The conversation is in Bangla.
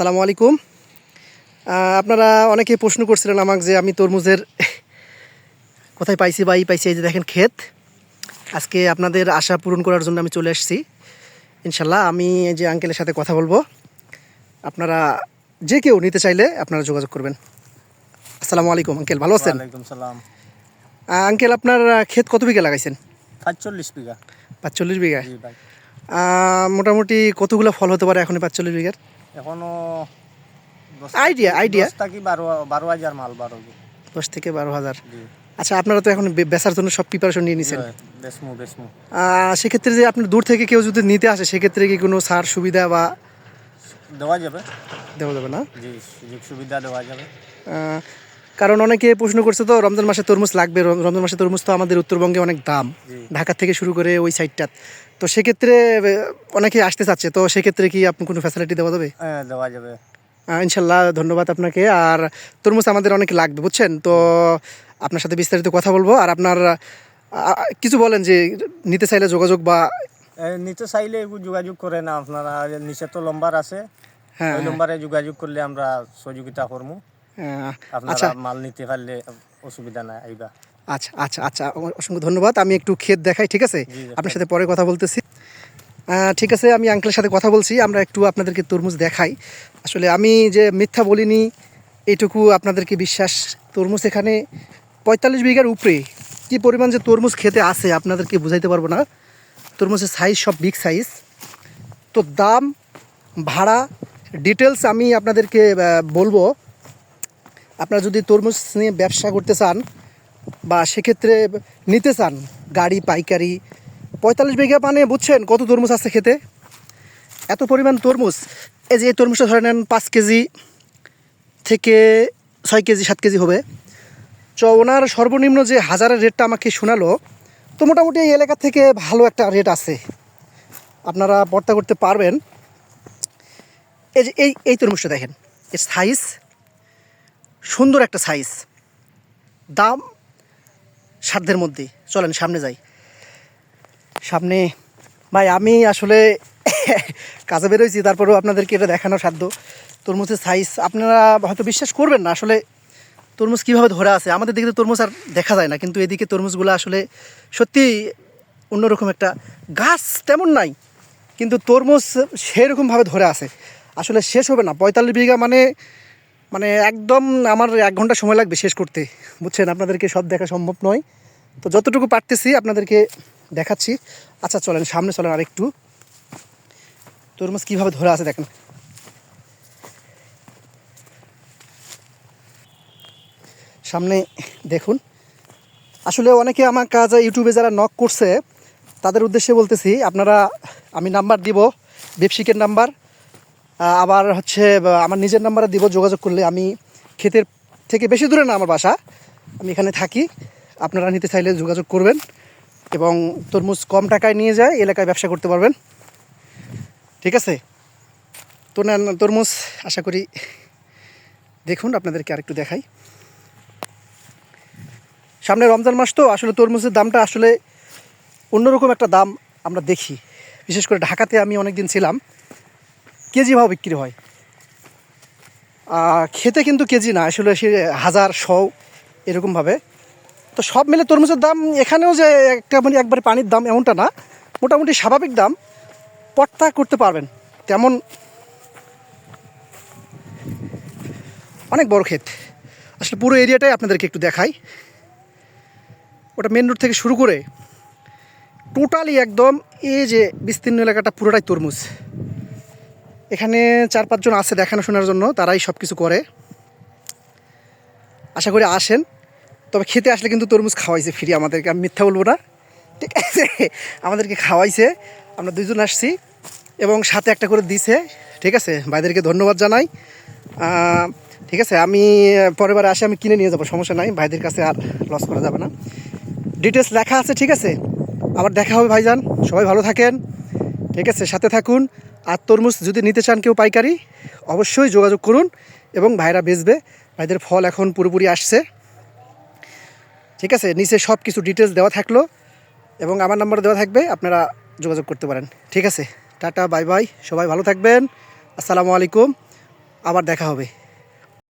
আসসালামু আলাইকুম। আপনারা অনেকে প্রশ্ন করছিলেন আমাকে যে আমি তরমুজের কোথায় পাইছি বা এই পাইছি এই যে দেখেন ক্ষেত। আজকে আপনাদের আশা পূরণ করার জন্য আমি চলে এসেছি ইনশাল্লাহ আমি এই যে আঙ্কেলের সাথে কথা বলব। আপনারা যে কেউ নিতে চাইলে আপনারা যোগাযোগ করবেন। আসসালামু আলাইকুম আঙ্কেল ভালো আছেন? আঙ্কেল আপনার ক্ষেত কত বিঘা লাগাইছেন? পাঁচচল্লিশ বিঘা। পাঁচচল্লিশ বিঘা। মোটামুটি কতগুলো ফল হতে পারে এখন পাঁচচল্লিশ বিঘার? এখনও আইডিয়া আইডিয়া কি বারো বারো হাজার মাল বারো দশ থেকে বারো হাজার। আচ্ছা আপনারা তো এখন বেচার জন্য সব প্রিপারেশন নিয়ে নিছেন। আহ, সেক্ষেত্রে যে আপনি দূর থেকে কেউ যদি নিতে আসে সেক্ষেত্রে কি কোনো সার সুবিধা বা দেওয়া যাবে। দেওয়া যাবে না? জি সুযোগ সুবিধা দেওয়া যাবে। কারণ অনেকে প্রশ্ন করছে তো রমজান মাসে তরমুজ লাগবে রম- রমজান মাসে তরমুজ তো আমাদের উত্তরবঙ্গে অনেক দাম। ঢাকা থেকে শুরু করে ওই সাইডটা তো সেক্ষেত্রে অনেকে আসতে চাচ্ছে তো সেক্ষেত্রে কি আপনি কোনো ফ্যাসিলিটি দেওয়া যাবে? হ্যাঁ দেওয়া যাবে। ইনশাল্লাহ ধন্যবাদ আপনাকে। আর তরমুজ আমাদের অনেক লাগবে বুঝছেন? তো আপনার সাথে বিস্তারিত কথা বলব। আর আপনার কিছু বলেন যে নিতে চাইলে যোগাযোগ বা নিতে চাইলে যোগাযোগ করে না আপনারা। নিচে তো লম্বার আছে। হ্যাঁ ওই নম্বরে যোগাযোগ করলে আমরা সহযোগিতা করব। আচ্ছা। মাল নিতে পারলে অসুবিধা নাই আইবা। আচ্ছা আচ্ছা আচ্ছা অসংখ্য ধন্যবাদ। আমি একটু ক্ষেত দেখাই ঠিক আছে? আপনার সাথে পরে কথা বলতেছি। ঠিক আছে আমি আঙ্কেলের সাথে কথা বলছি আমরা একটু আপনাদেরকে তরমুজ দেখাই। আসলে আমি যে মিথ্যা বলিনি এইটুকু আপনাদেরকে বিশ্বাস। তরমুজ এখানে পঁয়তাল্লিশ বিঘার উপরে। কি পরিমাণ যে তরমুজ খেতে আছে আপনাদেরকে বুঝাইতে পারব না। তরমুজের সাইজ সব বিগ সাইজ তো দাম ভাড়া ডিটেলস আমি আপনাদেরকে বলব। আপনারা যদি তরমুজ নিয়ে ব্যবসা করতে চান বা সেক্ষেত্রে নিতে চান, গাড়ি, পাইকারি, পঁয়তাল্লিশ বিঘা মানে বুঝছেন কত তরমুজ আছে খেতে? এত পরিমাণ তরমুজ। এই যে এই তরমুজটা ধরে নেন পাঁচ কেজি থেকে ছয় কেজি, সাত কেজি হবে। চ ওনার সর্বনিম্ন যে হাজারের রেটটা আমাকে শোনালো, তো মোটামুটি এই এলাকা থেকে ভালো একটা রেট আছে। আপনারা বর্তা করতে পারবেন। এই যে এই এই তরমুজটা দেখেন, এর সাইজ সুন্দর একটা সাইজ দাম সাধ্যের মধ্যে চলেন, সামনে যাই। সামনে, ভাই, আমি আসলে কাজে বেরোইছি, তারপরেও আপনাদেরকে এটা দেখানো সাধ্য। তরমুজের সাইজ আপনারা হয়তো বিশ্বাস করবেন না, আসলে তরমুজ কীভাবে ধরে আছে। আমাদের দিকে তো তরমুজ আর দেখা যায় না, কিন্তু এদিকে তরমুজগুলো আসলে সত্যি অন্যরকম একটা গাছ তেমন নাই, কিন্তু তরমুজ সেরকমভাবে ধরে আছে। আসলে শেষ হবে না, পঁয়তাল্লিশ বিঘা মানে মানে একদম আমার এক ঘণ্টা সময় লাগবে শেষ করতে। বুঝছেন? আপনাদেরকে সব দেখা সম্ভব নয়। তো যতটুকু পারতেছি আপনাদেরকে দেখাচ্ছি। আচ্ছা চলেন, সামনে চলেন আরেকটু। তরমুজ কীভাবে ধরে আছে দেখেন। সামনে দেখুন। আসলে অনেকে আমার কাজ ইউটিউবে যারা নক করছে, তাদের উদ্দেশ্যে বলতেছি, আপনারা আমি নাম্বার দিব বেপসিকের নাম্বার আবার হচ্ছে আমার নিজের নাম্বারে দিব, যোগাযোগ করলে আমি ক্ষেতের থেকে বেশি দূরে না আমার বাসা, আমি এখানে থাকি। আপনারা নিতে চাইলে যোগাযোগ করবেন এবং তরমুজ কম টাকায় নিয়ে যায়, এলাকায় ব্যবসা করতে পারবেন। ঠিক আছে? তো না তরমুজ আশা করি দেখুন, আপনাদেরকে আরেকটু দেখাই। সামনে রমজান মাস তো, আসলে তরমুজের দামটা আসলে অন্যরকম একটা দাম আমরা দেখি। বিশেষ করে ঢাকাতে আমি অনেক দিন ছিলাম। কেজি ভাও বিক্রি হয়। খেতে কিন্তু কেজি না, আসলে সে হাজার, শো এরকমভাবে তো সব মিলে তরমুজের দাম এখানেও যে একটা মানে একবারে পানির দাম এমনটা না, মোটামুটি স্বাভাবিক দাম। পট্টা করতে পারবেন, তেমন অনেক বড় ক্ষেত। আসলে পুরো এরিয়াটাই আপনাদেরকে একটু দেখাই। ওটা মেন রোড থেকে শুরু করে টোটালি একদম এই যে বিস্তীর্ণ এলাকাটা পুরোটাই তরমুজ। এখানে চার পাঁচজন আছে দেখানো শোনার জন্য, তারাই সব কিছু করে। আশা করি আসেন। তবে খেতে আসলে কিন্তু তরমুজ খাওয়াইছে ফ্রি আমাদেরকে, আমি মিথ্যা বলব না। ঠিক আছে? আমাদেরকে খাওয়াইছে। আমরা দুজন আসছি এবং সাথে একটা করে দিছে। ঠিক আছে? ভাইদেরকে ধন্যবাদ জানাই। ঠিক আছে? আমি পরের বার আসে, আমি কিনে নিয়ে যাব, সমস্যা নাই। ভাইদের কাছে আর লস করা যাবে না। ডিটেলস লেখা আছে, ঠিক আছে? আবার দেখা হবে, ভাইজান। সবাই ভালো থাকেন। ঠিক আছে, সাথে থাকুন। আর তরমুজ যদি নিতে চান কেউ পাইকারি, অবশ্যই যোগাযোগ করুন এবং ভাইরা বেচবে। ভাইদের ফল এখন পুরোপুরি আসছে। ঠিক আছে, নিচে সব কিছু ডিটেলস দেওয়া থাকল এবং আমার নাম্বার দেওয়া থাকবে, আপনারা যোগাযোগ করতে পারেন। ঠিক আছে, টাটা বাই বাই সবাই ভালো থাকবেন। আসসালামু আলাইকুম, আবার দেখা হবে।